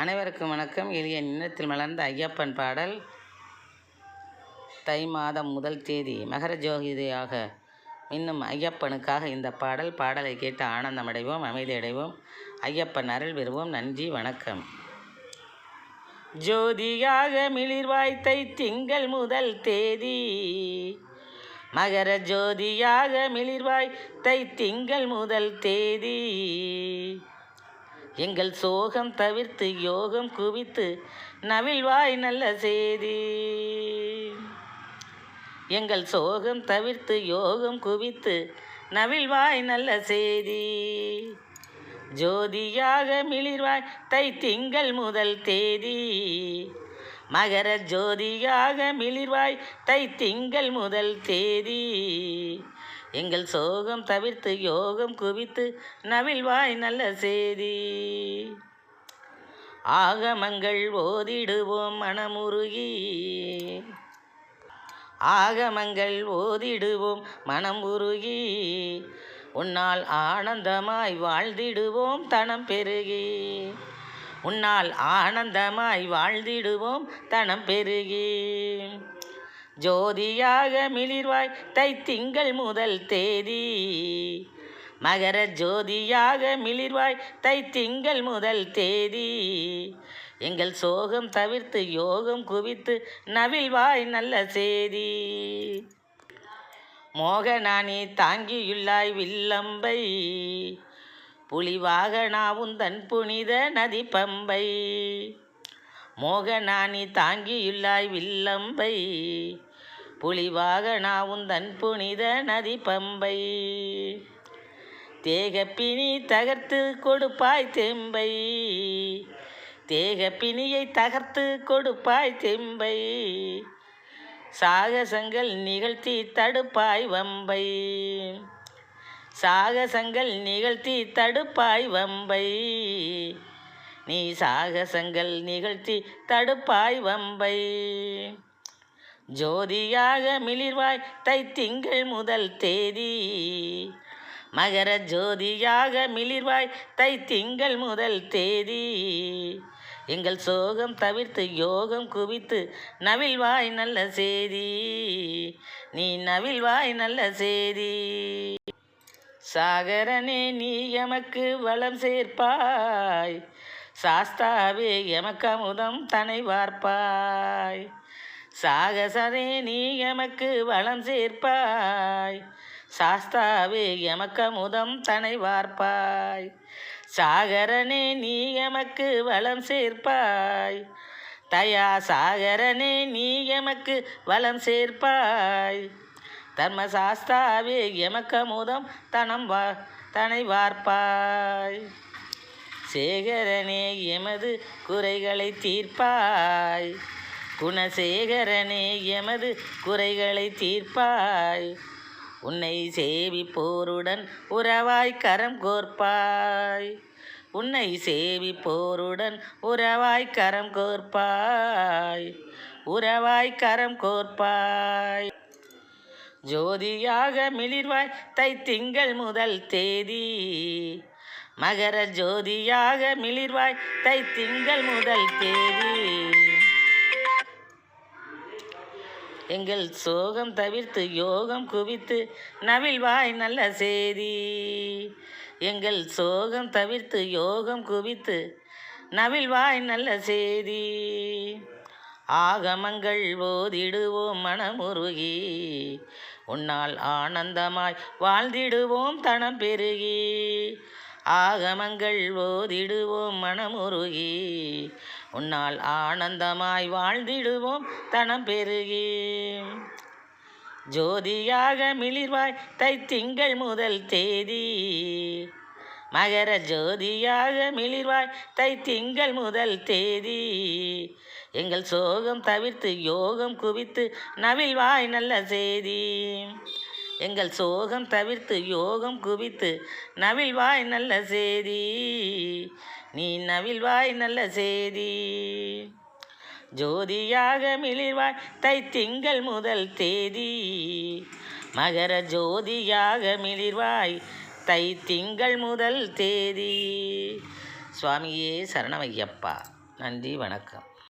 அனைவருக்கும் வணக்கம். எளிய நின்னத்தில் மலர்ந்த ஐயப்பன் பாடல் தை மாதம் முதல் தேதி மகர ஜோதியாக இன்னும் ஐயப்பனுக்காக இந்த பாடல். பாடலை கேட்டு ஆனந்தம் அடைவோம் அமைதி அடைவோம் ஐயப்பன் அருள் பெறுவோம். நன்றி வணக்கம். ஜோதியாக மிளிர்வாய்த்தை திங்கள் முதல் தேதி மகர ஜோதியாக மிளிர்வாய் தை திங்கள் முதல் தேதி எங்கள் சோகம் தவிர்த்து யோகம் குவித்து நவிழ்வாய் நல்ல செய்தி. எங்கள் சோகம் தவிர்த்து யோகம் குவித்து நவிழ்வாய் நல்ல செய்தி. ஜோதியாக மிளிர்வாய் தை திங்கள் முதல் தேதி. மகர ஜோதியாக மிளிர்வாய் தை திங்கள் முதல் தேதி. எங்கள் சோகம் தவிர்த்து யோகம் குவித்து நவிழ்வாய் நல்ல செய்தி. ஆகமங்கள் ஓதிடுவோம் மனமுருகி. ஆகமங்கள் ஓதிடுவோம் மனம் உருகி உன்னால் ஆனந்தமாய் வாழ்ந்திடுவோம் தனம் பெருகி. உன்னால் ஆனந்தமாய் வாழ்ந்திடுவோம் தனம் பெருகி. ஜோதியாக மிளிர்வாய் தை திங்கள் முதல் தேதி. மகர ஜோதியாக மிளிர்வாய் தை திங்கள் முதல் தேதி. எங்கள் சோகம் தவிர்த்து யோகம் குவித்து நவிழ்வாய் நல்ல செய்தி மோகனானி தாங்கியுள்ளாய் வில்லம்பை. புலிவாகனாவும் தன் புனித நதி பம்பை மோகனானி தாங்கியுள்ளாய் வில்லம்பை புலிவாக நாவும் தன் புனித நதி பம்பை தேகப்பினி தகர்த்து கொடுப்பாய் தெம்பை தேகப்பினியை தகர்த்து கொடுப்பாய் தெம்பை. சாகசங்கள் நிகழ்த்தி தடுப்பாய் வம்பை சாகசங்கள் நிகழ்த்தி தடுப்பாய் வம்பை. நீ சாகசங்கள் நிகழ்த்தி தடுப்பாய் வம்பை. ஜோதியாக மிளிர்வாய் தை திங்கள் முதல் தேதி. மகர ஜோதியாக மிளிர்வாய் தை திங்கள் முதல் தேதி. எங்கள் சோகம் தவிர்த்து யோகம் குவித்து நவிழ்வாய் நல்ல செய்தி நீ நவிழ்வாய் நல்ல செய்தி சாகரனே நீ எமக்கு வளம் சேர்ப்பாய். சாஸ்தாவே எமக்கமுதம் தனை வார்ப்பாய் சாகசனே நீ எமக்கு வளம் சேர்ப்பாய். சாஸ்தாவே எமக்கமுதம் தனை வார்ப்பாய் சாகரனே நீ எமக்கு வளம் சேர்ப்பாய். தயா சாகரனே நீ எமக்கு வளம் சேர்ப்பாய். தர்மசாஸ்தாவே எமக்கு அமுதம் தனம் வா தனை வார்ப்பாய் சேகரனே எமது குறைகளை தீர்ப்பாய். குணசேகரனே எமது குறைகளை தீர்ப்பாய். உன்னை சேவிப்போருடன் உறவாய் கரம் கோர்ப்பாய். உன்னை சேவிப்போருடன் உறவாய் கரம் கோர்ப்பாய். உறவாய் கரம் கோர்ப்பாய். ஜோதியாக மிளிர்வாய் தை திங்கள் முதல் தேதி. மகர ஜோதியாக மிளிர்வாய் தை திங்கள் முதல் தேதி. எங்கள் சோகம் தவிர்த்து யோகம் குவித்து நவிழ்வாய் நல்ல செய்தி எங்கள் சோகம் தவிர்த்து யோகம் குவித்து நவிழ்வாய் நல்ல செய்தி ஆகமங்கள் ஓதிடுவோம் மனமுருகி உன்னால் ஆனந்தமாய் வாழ்ந்திடுவோம் தனம் பெருகி. ஆகமங்கள் ஓதிடுவோம் மனமுருகி. உன்னால் ஆனந்தமாய் வாழ்ந்திடுவோம் தனம் பெருகி. ஜோதியாக மிளிர்வாய் தை திங்கள் முதல் தேதி. மகர ஜோதியாக மிளிர்வாய் தை திங்கள் முதல் தேதி. எங்கள் சோகம் தவிர்த்து யோகம் குவித்து நவிழ்வாய் நல்ல செய்தி எங்கள் சோகம் தவிர்த்து யோகம் குவித்து நவிழ்வாய் நல்ல செய்தி நீ நவிழ்வாய் நல்ல செய்தி ஜோதியாக மிளிர்வாய் தை திங்கள் முதல் தேதி. மகர ஜோதியாக மிளிர்வாய் தை திங்கள் முதல் தேதி. சுவாமியே சரணமையப்பா. நன்றி வணக்கம்.